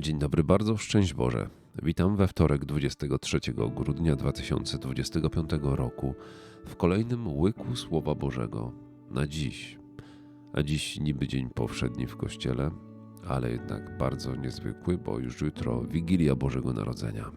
Dzień dobry, bardzo szczęść Boże. Witam we wtorek 23 grudnia 2025 roku w kolejnym łyku Słowa Bożego na dziś. A dziś niby dzień powszedni w kościele, ale jednak bardzo niezwykły, bo już jutro Wigilia Bożego Narodzenia.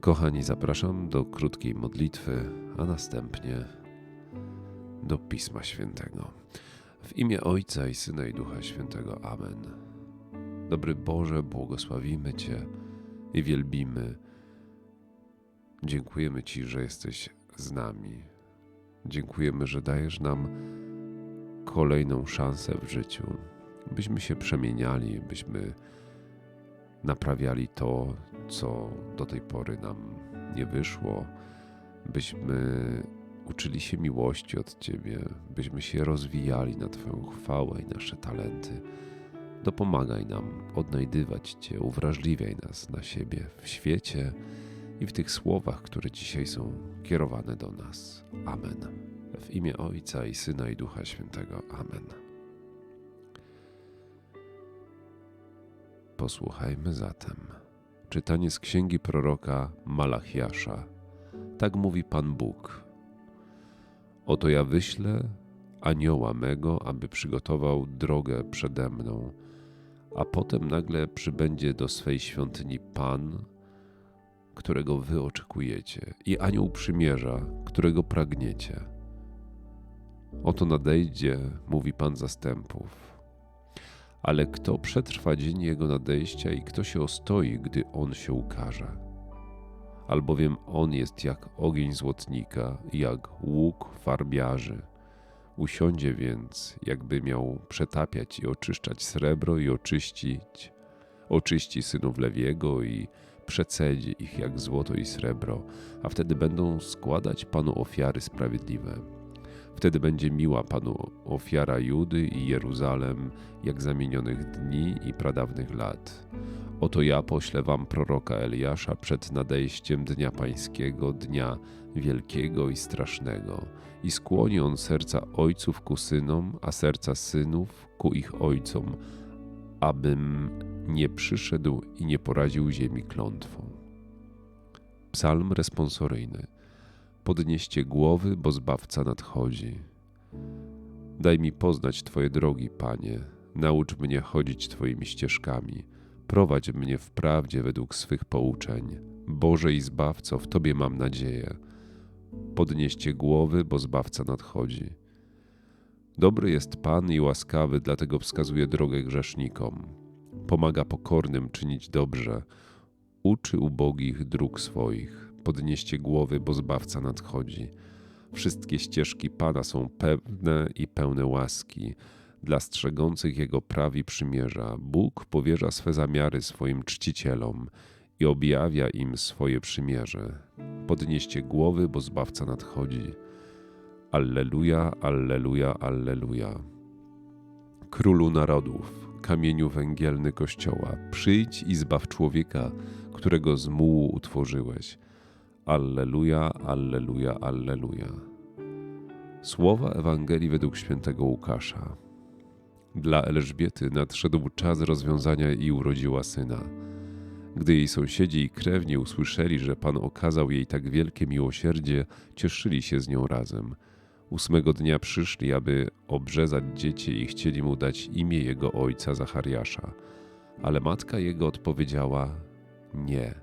Kochani, zapraszam do krótkiej modlitwy, a następnie do Pisma Świętego. W imię Ojca i Syna i Ducha Świętego. Amen. Dobry Boże, błogosławimy Cię i wielbimy. Dziękujemy Ci, że jesteś z nami. Dziękujemy, że dajesz nam kolejną szansę w życiu, byśmy się przemieniali, byśmy naprawiali to, co do tej pory nam nie wyszło, byśmy uczyli się miłości od Ciebie, byśmy się rozwijali na Twoją chwałę i nasze talenty. Dopomagaj nam odnajdywać Cię, uwrażliwiaj nas na siebie w świecie i w tych słowach, które dzisiaj są kierowane do nas. Amen. W imię Ojca i Syna i Ducha Świętego. Amen. Posłuchajmy zatem. Czytanie z księgi proroka Malachiasza. Tak mówi Pan Bóg. Oto ja wyślę anioła mego, aby przygotował drogę przede mną, a potem nagle przybędzie do swej świątyni Pan, którego wy oczekujecie, i anioł przymierza, którego pragniecie. Oto nadejdzie, mówi Pan zastępów. Ale kto przetrwa dzień jego nadejścia i kto się ostoi, gdy on się ukaże? Albowiem on jest jak ogień złotnika, jak łuk farbiarzy. Usiądzie więc, jakby miał przetapiać i oczyszczać srebro i oczyścić, oczyści synów Lewiego i przecedzi ich jak złoto i srebro, a wtedy będą składać Panu ofiary sprawiedliwe. Wtedy będzie miła Panu ofiara Judy i Jeruzalem, jak zamienionych dni i pradawnych lat. Oto ja poślę wam proroka Eliasza przed nadejściem dnia pańskiego, dnia wielkiego i strasznego. I skłoni on serca ojców ku synom, a serca synów ku ich ojcom, abym nie przyszedł i nie poraził ziemi klątwą. Psalm responsoryjny. Podnieście głowy, bo Zbawca nadchodzi. Daj mi poznać Twoje drogi, Panie. Naucz mnie chodzić Twoimi ścieżkami. Prowadź mnie w prawdzie według swych pouczeń. Boże i Zbawco, w Tobie mam nadzieję. Podnieście głowy, bo Zbawca nadchodzi. Dobry jest Pan i łaskawy, dlatego wskazuje drogę grzesznikom. Pomaga pokornym czynić dobrze, uczy ubogich dróg swoich. Podnieście głowy, bo Zbawca nadchodzi. Wszystkie ścieżki Pana są pewne i pełne łaski. Dla strzegących Jego prawi przymierza, Bóg powierza swe zamiary swoim czcicielom i objawia im swoje przymierze. Podnieście głowy, bo Zbawca nadchodzi. Alleluja, alleluja, alleluja. Królu narodów, kamieniu węgielny Kościoła, przyjdź i zbaw człowieka, którego z mułu utworzyłeś. Alleluja, alleluja, alleluja. Słowa Ewangelii według świętego Łukasza. Dla Elżbiety nadszedł czas rozwiązania i urodziła syna. Gdy jej sąsiedzi i krewni usłyszeli, że Pan okazał jej tak wielkie miłosierdzie, cieszyli się z nią razem. Ósmego dnia przyszli, aby obrzezać dziecię i chcieli mu dać imię jego ojca Zachariasza. Ale matka jego odpowiedziała: Nie,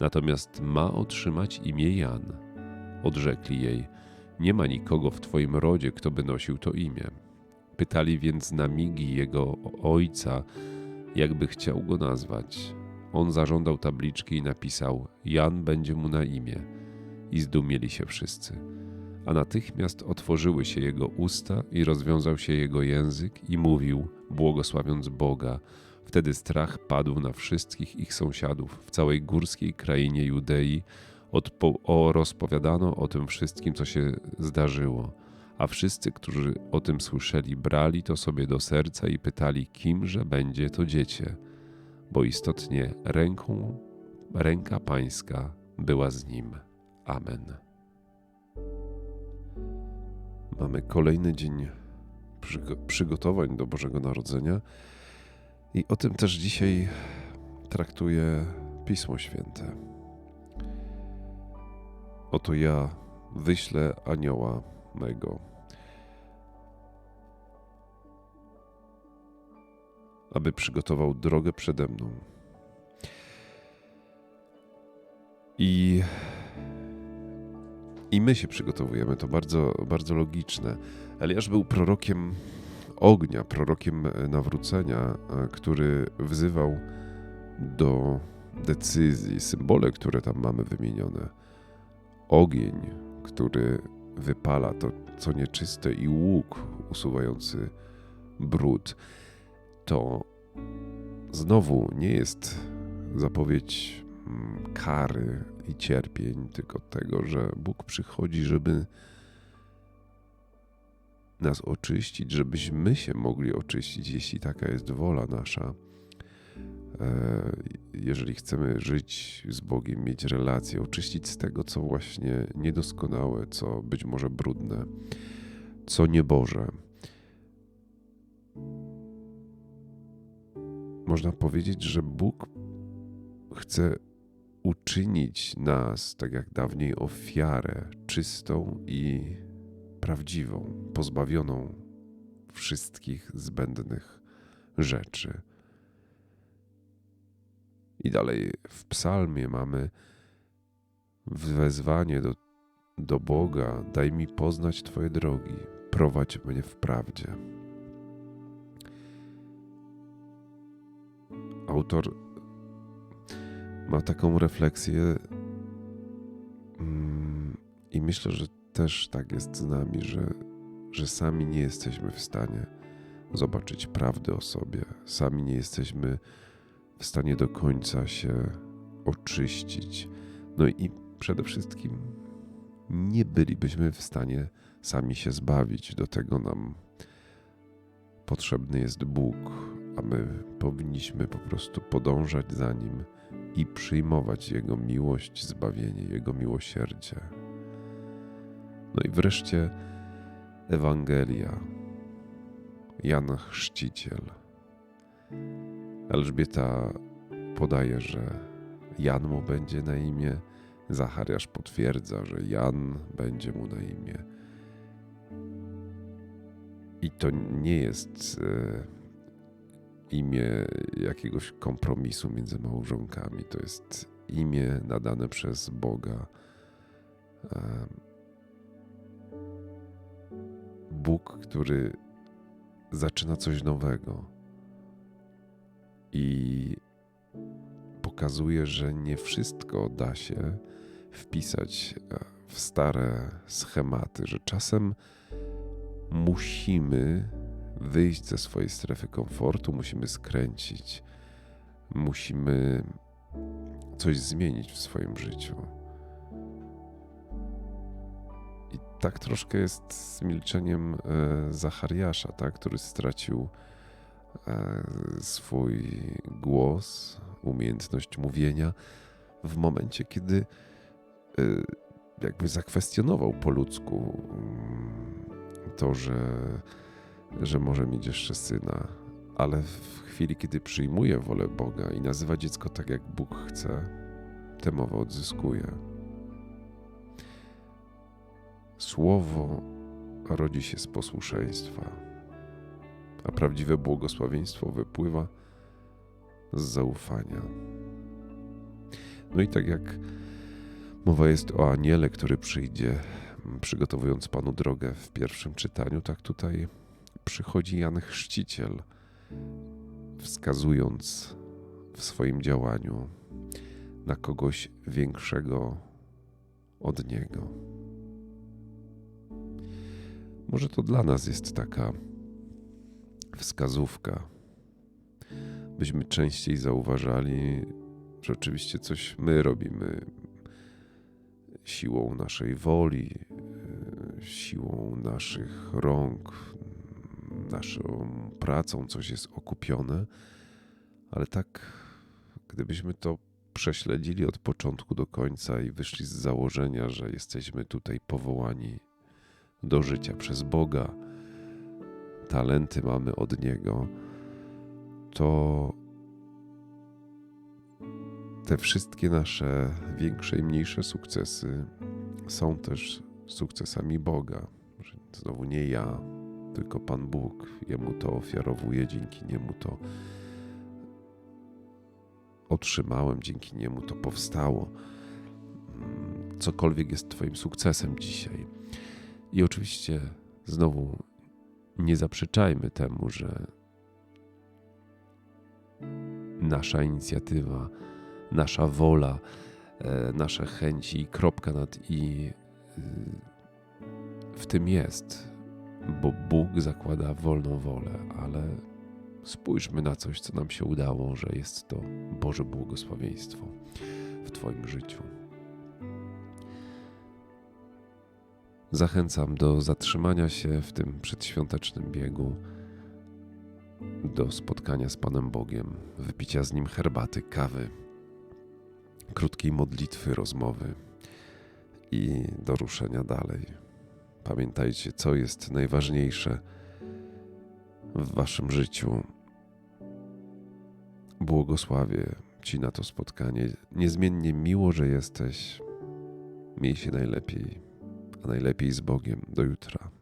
natomiast ma otrzymać imię Jan. Odrzekli jej: Nie ma nikogo w twoim rodzie, kto by nosił to imię. Pytali więc na migi jego ojca, jakby chciał go nazwać. On zażądał tabliczki i napisał: Jan będzie mu na imię. I zdumieli się wszyscy. A natychmiast otworzyły się jego usta i rozwiązał się jego język i mówił, błogosławiąc Boga. Wtedy strach padł na wszystkich ich sąsiadów w całej górskiej krainie Judei. Odpo- o, rozpowiadano o tym wszystkim, co się zdarzyło. A wszyscy, którzy o tym słyszeli, brali to sobie do serca i pytali, kimże będzie to dziecię bo istotnie ręką, ręka Pańska była z nim. Amen. Mamy kolejny dzień przygotowań do Bożego Narodzenia I o tym też dzisiaj traktuje Pismo Święte. Oto ja wyślę anioła mego, aby przygotował drogę przede mną. I, I my się przygotowujemy, to bardzo, bardzo logiczne. Eliasz był prorokiem ognia, prorokiem nawrócenia, który wzywał do decyzji, symbole, które tam mamy wymienione. Ogień, który wypala to, co nieczyste, i łuk usuwający brud. To znowu nie jest zapowiedź mm, kary i cierpień, tylko tego, że Bóg przychodzi, żeby nas oczyścić, żebyśmy się mogli oczyścić, jeśli taka jest wola nasza. E, jeżeli chcemy żyć z Bogiem, mieć relację, oczyścić z tego, co właśnie niedoskonałe, co być może brudne, co nieboże. Można powiedzieć, że Bóg chce uczynić nas, tak jak dawniej, ofiarę czystą i prawdziwą, pozbawioną wszystkich zbędnych rzeczy. I dalej w psalmie mamy wezwanie do, do Boga: daj mi poznać Twoje drogi, prowadź mnie w prawdzie. Autor ma taką refleksję, mm, i myślę, że też tak jest z nami, że, że sami nie jesteśmy w stanie zobaczyć prawdy o sobie, sami nie jesteśmy w stanie do końca się oczyścić. No i przede wszystkim nie bylibyśmy w stanie sami się zbawić. Do tego nam potrzebny jest Bóg, a my powinniśmy po prostu podążać za Nim i przyjmować Jego miłość, zbawienie, Jego miłosierdzie. No i wreszcie Ewangelia. Jan Chrzciciel. Elżbieta podaje, że Jan mu będzie na imię. Zachariasz potwierdza, że Jan będzie mu na imię. I to nie jest e, imię jakiegoś kompromisu między małżonkami. To jest imię nadane przez Boga. Bóg, który zaczyna coś nowego i pokazuje, że nie wszystko da się wpisać e, w stare schematy, że czasem musimy wyjść ze swojej strefy komfortu, musimy skręcić, musimy coś zmienić w swoim życiu. I tak troszkę jest z milczeniem e, Zachariasza, tak, który stracił e, swój głos, umiejętność mówienia w momencie, kiedy e, jakby zakwestionował po ludzku mm, to, że, że może mieć jeszcze syna, ale w chwili, kiedy przyjmuje wolę Boga i nazywa dziecko tak, jak Bóg chce, tę mowę odzyskuje. Słowo rodzi się z posłuszeństwa, a prawdziwe błogosławieństwo wypływa z zaufania. No i tak jak mowa jest o aniele, który przyjdzie, przygotowując Panu drogę w pierwszym czytaniu, tak tutaj przychodzi Jan Chrzciciel, wskazując w swoim działaniu na kogoś większego od niego. Może to dla nas jest taka wskazówka, byśmy częściej zauważali, że oczywiście coś my robimy siłą naszej woli, siłą naszych rąk, naszą pracą coś jest okupione, ale tak, gdybyśmy to prześledzili od początku do końca i wyszli z założenia, że jesteśmy tutaj powołani do życia przez Boga, talenty mamy od Niego, to te wszystkie nasze większe i mniejsze sukcesy są też sukcesami Boga. Znowu nie ja, tylko Pan Bóg. Jemu to ofiarowuję, dzięki niemu to otrzymałem, dzięki niemu to powstało. Mm, Cokolwiek jest Twoim sukcesem dzisiaj. I oczywiście znowu nie zaprzeczajmy temu, że nasza inicjatywa, nasza wola, e, nasze chęci i kropka nad i y, w tym jest, bo Bóg zakłada wolną wolę, ale spójrzmy na coś, co nam się udało, że jest to Boże błogosławieństwo w Twoim życiu. Zachęcam do zatrzymania się w tym przedświątecznym biegu, do spotkania z Panem Bogiem, wypicia z Nim herbaty, kawy, krótkiej modlitwy, rozmowy i do ruszenia dalej. Pamiętajcie, co jest najważniejsze w Waszym życiu. Błogosławię Ci na to spotkanie. Niezmiennie miło, że jesteś. Miej się najlepiej, a najlepiej z Bogiem. Do jutra.